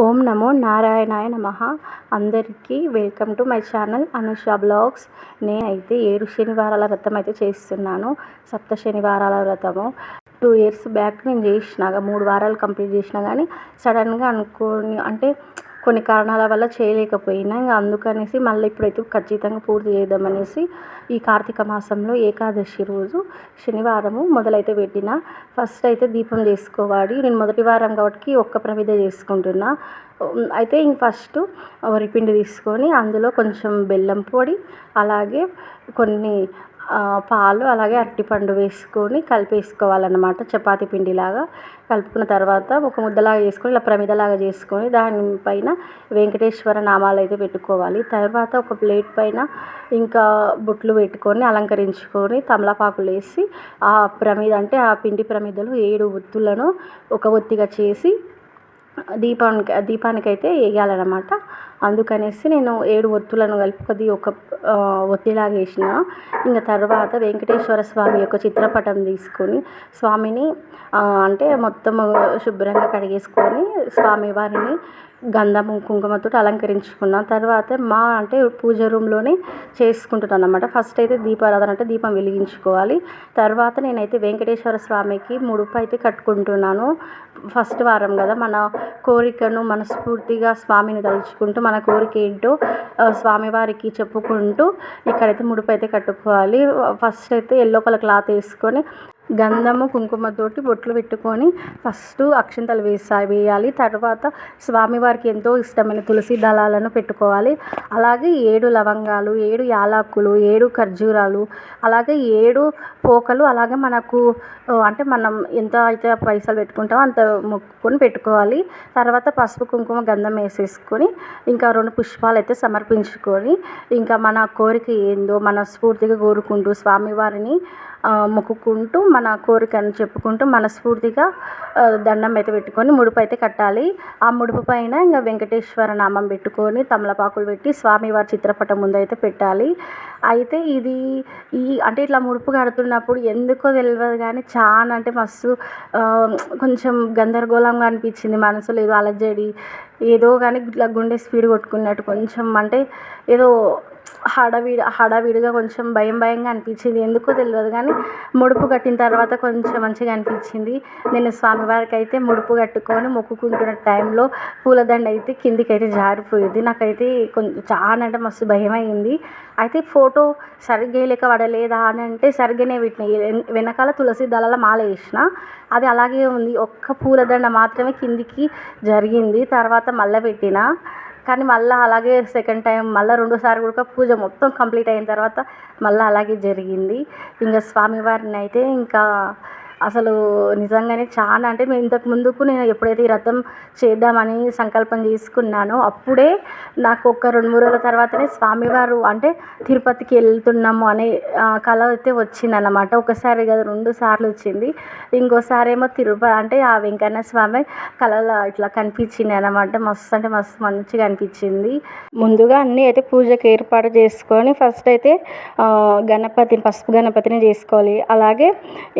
ఓం నమో నారాయణాయ నమ. అందరికీ welcome to my channel Anusha blogs. నేనైతే ఏడు శనివారాల వ్రతం అయితే చేస్తున్నాను. సప్త శనివారాల వ్రతము. టూ ఇయర్స్ బ్యాక్ నేను చేసినాక మూడు వారాలు కంప్లీట్ చేసిన కానీ సడన్గా అనుకోని అంటే కొన్ని కారణాల వల్ల చేయలేకపోయినా ఇంకా అందుకనేసి మళ్ళీ ఇప్పుడైతే ఖచ్చితంగా పూర్తి చేద్దామనేసి ఈ కార్తీక మాసంలో ఏకాదశి రోజు శనివారము మొదలైతే పెట్టిన. ఫస్ట్ అయితే దీపం చేసుకోవాలి. నేను మొదటి వారం కాబట్టి ఒక్క ప్రమిద చేసుకుంటున్నా. అయితే ఇంక ఫస్ట్ వరిపిండి తీసుకొని అందులో కొంచెం బెల్లం పొడి అలాగే కొన్ని పాలు అలాగే అరటిపండు వేసుకొని కలిపేసుకోవాలన్నమాట. చపాతీ పిండిలాగా కలుపుకున్న తర్వాత ఒక ముద్దలాగా చేసుకొని ఇలా ప్రమిదలాగా చేసుకొని దానిపైన వెంకటేశ్వర నామాలు అయితే పెట్టుకోవాలి. తర్వాత ఒక ప్లేట్ పైన ఇంకా బొట్లు పెట్టుకొని అలంకరించుకొని తమలపాకులు వేసి ఆ ప్రమిద అంటే ఆ పిండి ప్రమిదలు ఏడు ఒత్తులను ఒక ఒత్తిగా చేసి దీపానికి దీపానికైతే వేయాలన్నమాట. అందుకనేసి నేను ఏడు ఒత్తులను కలిపి కొద్దిగా ఒక ఒత్తిలాగా వేసిన. ఇంకా తర్వాత వెంకటేశ్వర స్వామి యొక్క చిత్రపటం తీసుకొని స్వామిని అంటే మొత్తం శుభ్రంగా కడిగేసుకొని స్వామివారిని గంధము కుంకుమతో అలంకరించుకున్న తర్వాత మా అంటే పూజ రూమ్లోనే చేసుకుంటున్నాను అనమాట ఫస్ట్ అయితే దీపారాధన అంటే దీపం వెలిగించుకోవాలి. తర్వాత నేనైతే వెంకటేశ్వర స్వామికి ముడుపు అయితే కట్టుకుంటున్నాను. ఫస్ట్ వారం కదా మన కోరికను మనస్ఫూర్తిగా స్వామిని తలుచుకుంటూ మన కోరిక ఏంటో స్వామివారికి చెప్పుకుంటూ ఇక్కడైతే ముడుపు అయితే కట్టుకోవాలి. ఫస్ట్ అయితే ఎల్లో కలర్ క్లాత్ వేసుకొని గంధము కుంకుమతోటి బొట్లు పెట్టుకొని ఫస్ట్ అక్షింతలు వేసా వేయాలి. తర్వాత స్వామివారికి ఎంతో ఇష్టమైన తులసి దళాలను పెట్టుకోవాలి. అలాగే ఏడు లవంగాలు ఏడు యాలాకులు ఏడు ఖర్జూరాలు అలాగే ఏడు పోకలు అలాగే మనకు అంటే మనం ఎంత అయితే పైసలు పెట్టుకుంటామో అంత మొక్కుకొని పెట్టుకోవాలి. తర్వాత పసుపు కుంకుమ గంధం వేసేసుకొని ఇంకా రెండు పుష్పాలు అయితే సమర్పించుకొని ఇంకా మన కోరిక ఏందో మన స్ఫూర్తిగా కోరుకుంటూ స్వామివారిని మొక్కుకుంటూ మన కోరికను చెప్పుకుంటూ మనస్ఫూర్తిగా దండం అయితే పెట్టుకొని ముడుపు అయితే కట్టాలి. ఆ ముడుపు పైన ఇంకా వెంకటేశ్వర నామం పెట్టుకొని తమలపాకులు పెట్టి స్వామివారి చిత్రపటం ముందు అయితే పెట్టాలి. అయితే ఇది ఈ అంటే ఇట్లా ముడుపు కడుతున్నప్పుడు ఎందుకో తెలియదు కానీ చాలా అంటే మస్తు కొంచెం గందరగోళంగా అనిపించింది మనసులో. ఏదో అలజడి ఏదో కానీ ఇట్లా గుండె స్పీడ్ కొట్టుకున్నట్టు కొంచెం అంటే ఏదో హడావిడి హడావిడిగా కొంచెం భయం భయంగా అనిపించింది. ఎందుకో తెలియదు కానీ ముడుపు కట్టిన తర్వాత కొంచెం మంచిగా అనిపించింది. నేను స్వామివారికి అయితే ముడుపు కట్టుకొని మొక్కుకుంటున్న టైంలో పూలదండ అయితే కిందికి అయితే జారిపోయింది. నాకైతే కొంచెం చాలా అంటే మస్తు భయం అయింది అయితే ఫోటో సరిగ్గా వేయలేక పడలేదా అని అంటే సరిగ్గానే పెట్టిన. వెనకాల తులసి దళాల మాల వేసిన. అది అలాగే ఉంది. ఒక్క పూలదండ మాత్రమే కిందికి జరిగింది. తర్వాత మళ్ళీ పెట్టిన. కానీ మళ్ళీ అలాగే సెకండ్ టైం మళ్ళీ రెండోసారి కూడా పూజ మొత్తం కంప్లీట్ అయిన తర్వాత మళ్ళీ అలాగే జరిగింది. ఇంకా స్వామివారిని అయితే ఇంకా అసలు నిజంగానే చాలా అంటే నేను ఇంతకు ముందుకు నేను ఎప్పుడైతే ఈ వ్రతం చేద్దామని సంకల్పం చేసుకున్నానో అప్పుడే నాకు ఒక రెండు మూడు రోజుల తర్వాతనే స్వామివారు అంటే తిరుపతికి వెళ్తున్నాము అనే కళ అయితే వచ్చిందన్నమాట. ఒకసారి కదా రెండు సార్లు వచ్చింది. ఇంకోసారి ఏమో తిరుపతి అంటే ఆ వెంకన్న స్వామి కళలో ఇట్లా కనిపించింది అనమాట మస్తు అంటే మస్తు మంచిగా అనిపించింది. ముందుగా అన్నీ అయితే పూజకి ఏర్పాటు చేసుకొని ఫస్ట్ అయితే గణపతిని పసుపు గణపతిని చేసుకోవాలి. అలాగే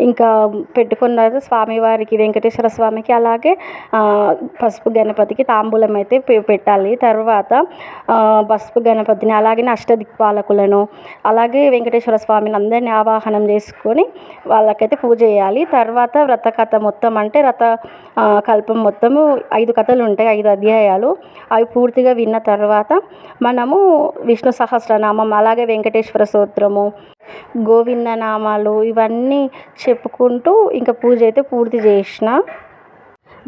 ఇంకా పెట్టుకున్న తర్వాత స్వామివారికి వెంకటేశ్వర స్వామికి అలాగే పసుపు గణపతికి తాంబూలం అయితే పెట్టాలి. తర్వాత పసుపు గణపతిని అలాగే అష్టదిక్పాలకులను అలాగే వెంకటేశ్వర స్వామిని అందరినీ ఆవాహనం చేసుకొని వాళ్ళకైతే పూజ చేయాలి. తర్వాత వ్రత కథ మొత్తం అంటే రథ కల్పం మొత్తము ఐదు కథలు ఉంటాయి ఐదు అధ్యాయాలు. అవి పూర్తిగా విన్న తర్వాత మనము విష్ణు సహస్రనామం అలాగే వెంకటేశ్వర స్తోత్రము గోవింద నామాలు ఇవన్నీ చెప్పుకుంటూ ఇంకా పూజ అయితే పూర్తి చేసిన.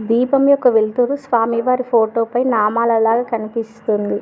దీపం యొక్క వెలుతురు స్వామివారి ఫోటోపై నామాలలాగా కనిపిస్తుంది.